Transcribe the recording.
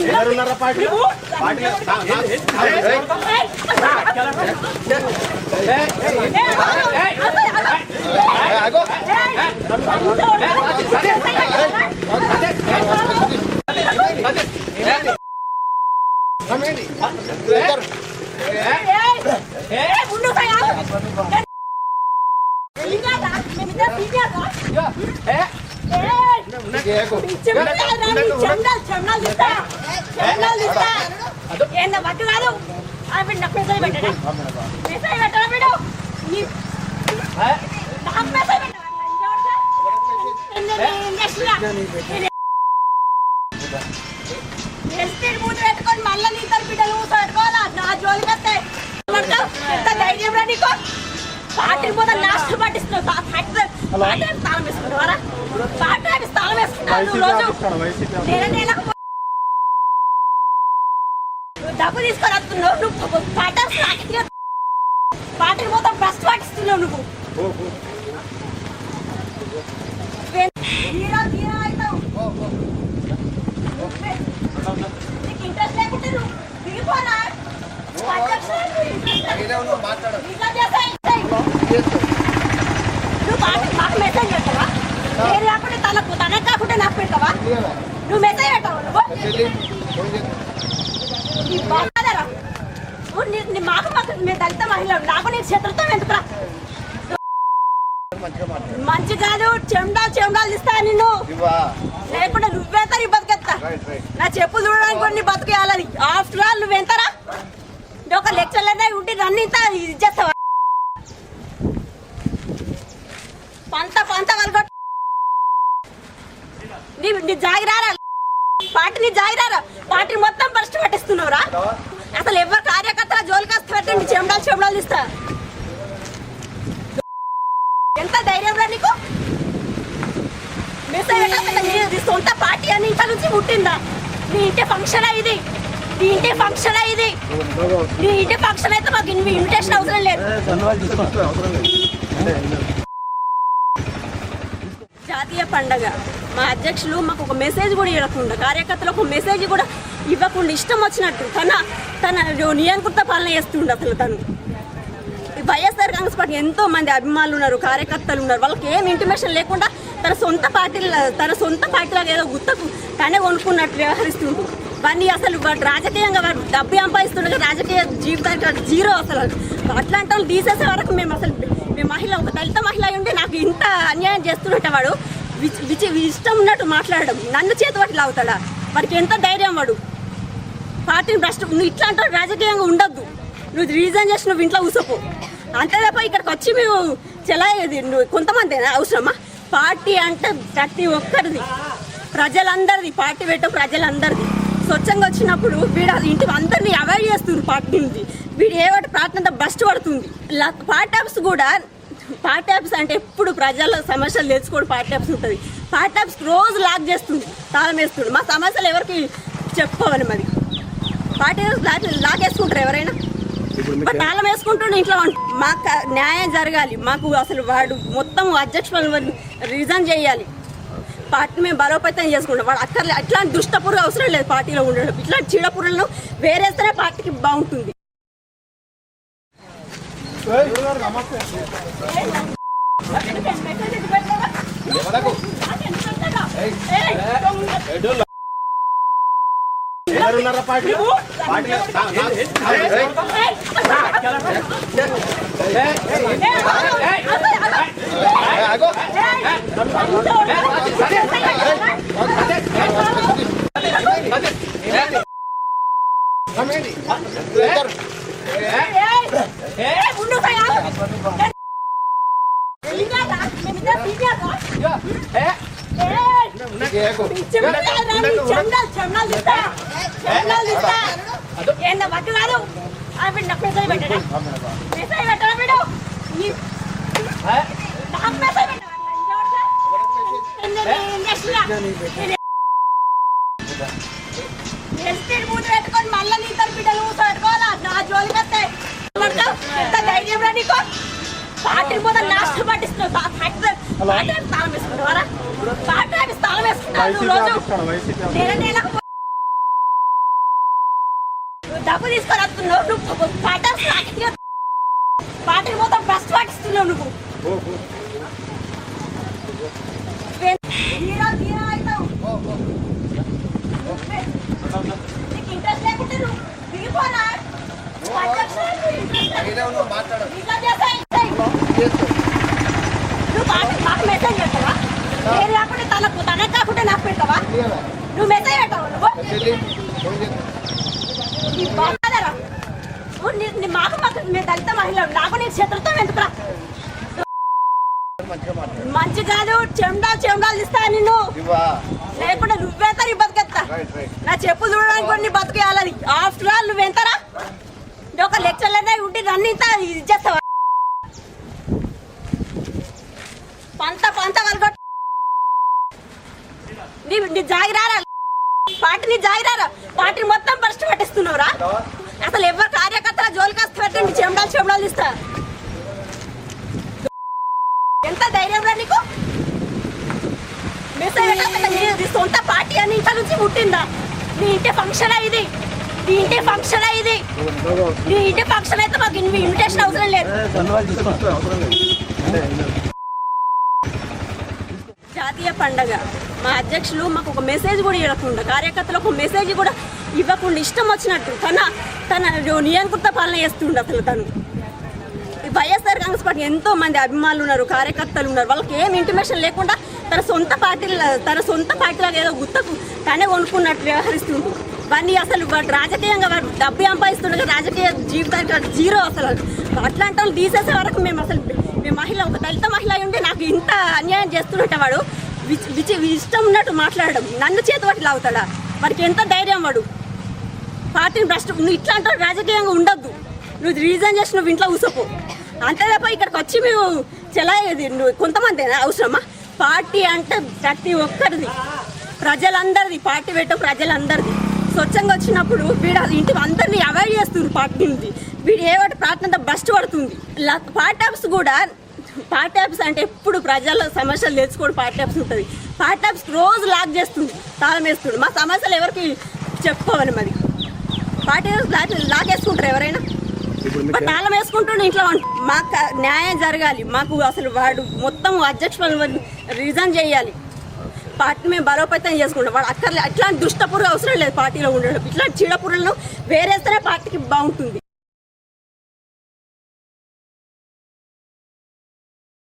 ఎవరున్నారా party పార్టీలో నా- ఏందా పట్టు కాదు అవి నాకు మెసేజ్ పెట్టడా పెట్టడా వీడు నాకు పెట్టడా డబ్బు తీసుకొని వస్తున్నావు నువ్వు పార్టీ పార్టీ మొత్తం ఫస్ట్ పాటిస్తున్నావు నువ్వు. ఇంట్రెస్ట్ లేకుంటే నువ్వు దిగిపోరా. నువ్వు అధ్యక్షుడు, నీకు interest లేదు. ఈడే ఉన్నావు, మాట్లాడు. ఇట్లా చేస్తాయి, ఇస్తాయి. నువ్వు పార్టీ మాకు మెసేజ్ పెట్టవా నేను కాకుండా తనకు తనకు కాకుండా నాకు పెడతావా ఇయ్యాలా? నువ్వు మెసేజ్ పెట్టావు నువ్వు? మాకు మాకు మేము దళిత మహిళ నాకు నీ శత్రుత్వం ఎందుకురా. మంచి కాదు చెండాలు చెండాలు ఇస్తా నిన్ను. లేకుండా నువ్వెంత నీ బతికెత్తా. నా చెప్పులు చూడడానికి కూడా నీ బతికేయాలని ఆఫ్టర్ ఆల్ నువ్వెంతరా ఒక లెక్చర్లనే ఉండి రన్ ఇంత ఇది చేస్తావా? పంత పంత వరకు నీ నీ జాగిరారా? పార్టీని జాగిరారా? మొత్తం ఫస్ట్ పట్టిస్తున్నావురా? అసలు ఎవరు కార్యకర్తల జోలికి వస్తే పెట్టండి చెమడాలు చెమడాలు ఇస్తా ఎంత ధైర్యం రా నీకు? నీ- సొంత పార్టీ అని ఇంట్లో నుంచి పుట్టిందా? నీ ఇంటి ఫంక్షన్ ఇది? నీ ఇంటి ఫంక్షన్ ఇది? నీ ఇంటి ఫంక్షన్ అయితే మాకు ఇన్విటేషన్ అవసరం లేదు. జాతీయ పండగ. మా అధ్యక్షులు మాకు ఒక మెసేజ్ కూడా ఇవ్వకుండా కార్యకర్తలకు ఒక మెసేజ్ కూడా ఇవ్వకుండా ఇష్టం వచ్చినట్టు తన తన నియంకృత పాలన చేస్తుండే అసలు తను. ఈ వైఎస్ఆర్ కాంగ్రెస్ పార్టీ ఎంతో మంది అభిమానులు ఉన్నారు కార్యకర్తలు ఉన్నారు. వాళ్ళకి ఏం ఇంటిమేషన్ లేకుండా తన సొంత పార్టీ తన సొంత పార్టీలాగా ఏదో గుత్తకు తనే కొనుక్కున్నట్టు వ్యవహరిస్తుంది వాడిని అసలు వాడు రాజకీయంగా వాడు డబ్బు సంపాదిస్తుండగా రాజకీయ జీవితానికి వాడు జీరో అసలు. అట్లాంటి వాళ్ళు తీసేసే వరకు మేము అసలు మేము మహిళ ఒక దళిత మహిళ ఉంటే ఉండి నాకు ఇంత అన్యాయం చేస్తున్నట్టు వాడు ఇష్టం ఉన్నట్టు మాట్లాడడం. నన్ను చేతి పట్టి లాగుతాడా? వాడికి ఎంత ధైర్యం వాడు? పార్టీని భ్రష్ట నువ్వు ఇట్లా అంటావు రాజకీయంగా ఉండద్దు. నువ్వు రీజన్ చేసి నువ్వు ఇంట్లో కూసోపో. అంతే తప్ప ఇక్కడికి వచ్చి మేము చెలాయేది నువ్వు కొంతమంది అవసరమా? పార్టీ అంటే ప్రతి ఒక్కరిది. ప్రజలందరిది. పార్టీ పెట్టే ప్రజలందరిది. స్వచ్ఛంగా వచ్చినప్పుడు వీడు అది అందరినీ అవాయిడ్ చేస్తుంది పార్టీ నుంచి వీడు ఏ ఒకటి ప్రార్థన బస్ట్ పడుతుంది. పార్టీ ఆఫీస్ కూడా పార్టీ ఆఫీస్ అంటే ఎప్పుడు ప్రజల సమస్యలు తెలుసుకోవడం పార్టీ ఆఫీస్ ఉంటుంది. పార్టీ ఆఫీస్ రోజు లాక్ చేస్తుంది తాళం వేస్తుంది. మా సమస్యలు ఎవరికి చెప్పుకోవాలి మరి? పార్టీ ఆఫీస్ లాక్ లాగేసుకుంటారు ఎవరైనా? మరి తాళం వేసుకుంటుండే ఇంట్లో మాకు న్యాయం జరగాలి. మాకు అసలు వాడు మొత్తం అధ్యక్షులు రిజైన్ చేయాలి. పార్టీ మేము బలోపేతం చేసుకుంటాం. వాడు అక్కర్లే అట్లాంటి దుష్టపురుగు అవసరం లేదు పార్టీలో ఉండడం. ఇట్లాంటి చీడపురులను వేరేస్తేనే పార్టీకి బాగుంటుంది. ఎవరున్నారా పార్టీ పార్టీలో నా- ఏ ఏ, ఆగో. రమ్మేండి. ఇద్దరు. నీకు ఏకో. ఏందా పట్టు కాదు అవి నాకు మెసేజ్ పెట్టడా మెసేజ్ పెట్టడా వీడు నీ- నాకు మెసేజ్ పెట్టడా పట్టిపోతా లాస్ట్ పట్టిస్తున్నావు. తాళం వేసుకుంటావారా తాళం వేసుకుంటావు రోజు? డబ్బు తీసుకొని వస్తున్నావు నువ్వు పాట పాటకి పోతావు ఫస్ట్ పాటిస్తున్నావు నువ్వు. తనకు తనకు కాకుండా నాకు పెడతావా? నువ్వు మెసేజ్ పెట్టావు నువ్వు? మాకు మాకు దళిత మహిళ నాకు నీ శత్రుత్వం ఎందుకురా మంచి కాదు చెండాలు చెండాలు ఇస్తా నిన్ను. లేకుండా నువ్వెంత నీ బతికెత్తా నా చెప్పులు చూడడానికి కూడా నీ బతికేయాలని. After all నువ్వెంతరా? నువ్వు ఒక లెక్చర్లనే ఉండి నన్ను ఇంత ఇది చేస్తావా పంత పంత వాళ్ళ నీ జాగిరారా పార్టీని జాగిరారా పార్టీని మొత్తం ఫస్ట్ పట్టిస్తున్నావురా? అసలు ఎవరు కార్యకర్తల జోలికి వస్తే పెట్టండి చెమడాలు చెమడాలు ఇస్తా ఎంత ధైర్యం రా నీకు? మెసేజ్ సొంత పార్టీ అని ఇంట్లో నుంచి పుట్టిందా నీ ఇంటి ఫంక్షన్ ఇది? నీ ఇంటి ఫంక్షన్ ఇది? నీ ఇంటి ఫంక్షన్ అయితే మాకు ఇన్విటేషన్ అవసరం లేదు. జాతీయ పండగ. మా అధ్యక్షులు మాకు ఒక మెసేజ్ కూడా ఇవ్వకుండా కార్యకర్తలకు ఒక మెసేజ్ కూడా ఇవ్వకుండా ఇష్టం వచ్చినట్టు తన తన నియంకృత పాలన చేస్తుండే అసలు తను. ఈ వైఎస్ఆర్ కాంగ్రెస్ పార్టీ ఎంతో మంది అభిమానులు ఉన్నారు కార్యకర్తలు ఉన్నారు వాళ్ళకి ఏం ఇంటిమేషన్ లేకుండా తన సొంత పార్టీ తన సొంత పార్టీలాగా ఏదో గుత్తకు తనే కొనుక్కున్నట్టు వ్యవహరిస్తుంది వాడిని అసలు వాడు రాజకీయంగా వాడు డబ్బు సంపాదిస్తుండగా రాజకీయ జీవితానికి వాడు జీరో అసలు. అట్లాంటి వాళ్ళు తీసేసే వరకు మేము అసలు మేము మహిళ ఒక దళిత మహిళ ఉంటే నాకు ఇంత అన్యాయం చేస్తున్నట్టు వాడు. ఇష్టం ఉన్నట్టు మాట్లాడడం. నన్ను చేతి పట్టి లాగుతాడా? వాడికి ఎంత ధైర్యం వాడు? పార్టీని భ్రష్ట నువ్వు ఇట్లా అంటావు రాజకీయంగా ఉండొద్దు. నువ్వు రీజన్ చేసి నువ్వు ఇంట్లో కూసోపో అంతే తప్ప ఇక్కడికి వచ్చి మేము చెలాయేది నువ్వు కొంతమంది అవసరమా? పార్టీ అంటే ప్రతి ఒక్కరిది. ప్రజలందరిది. పార్టీ పెట్టే ప్రజలందరిది. స్వచ్ఛంగా వచ్చినప్పుడు వీడు ఇంటి అందరినీ అవాయిడ్ చేస్తుంది పార్టీ వీడు ఏ వాటి ప్రార్థన అంతా పడుతుంది. పార్టీ ఆఫీస్ కూడా పార్టీ ఆఫీస్ అంటే ఎప్పుడు ప్రజల సమస్యలు తెలుసుకోవడం పార్టీ ఆఫీస్ ఉంటుంది. పార్టీ ఆఫీస్ రోజు లాక్ చేస్తుంది తాళం వేస్తుంది. మా సమస్యలు ఎవరికి చెప్పుకోవాలి మరి? పార్టీ ఆఫీస్ లాక్ లాగేసుకుంటారు ఎవరైనా? మరి తాళం వేసుకుంటుండే ఇంట్లో మాకు న్యాయం జరగాలి. మాకు అసలు వాడు మొత్తం అధ్యక్షులు రిజైన్ చేయాలి. పార్టీ మేము బలోపేతం చేసుకుంటాం. వాడు అక్కర్లే అట్లాంటి దుష్టపురుగు అవసరం లేదు పార్టీలో ఉండడం. ఇట్లాంటి చీడపురులను వేరేస్తేనే పార్టీకి బాగుంటుంది.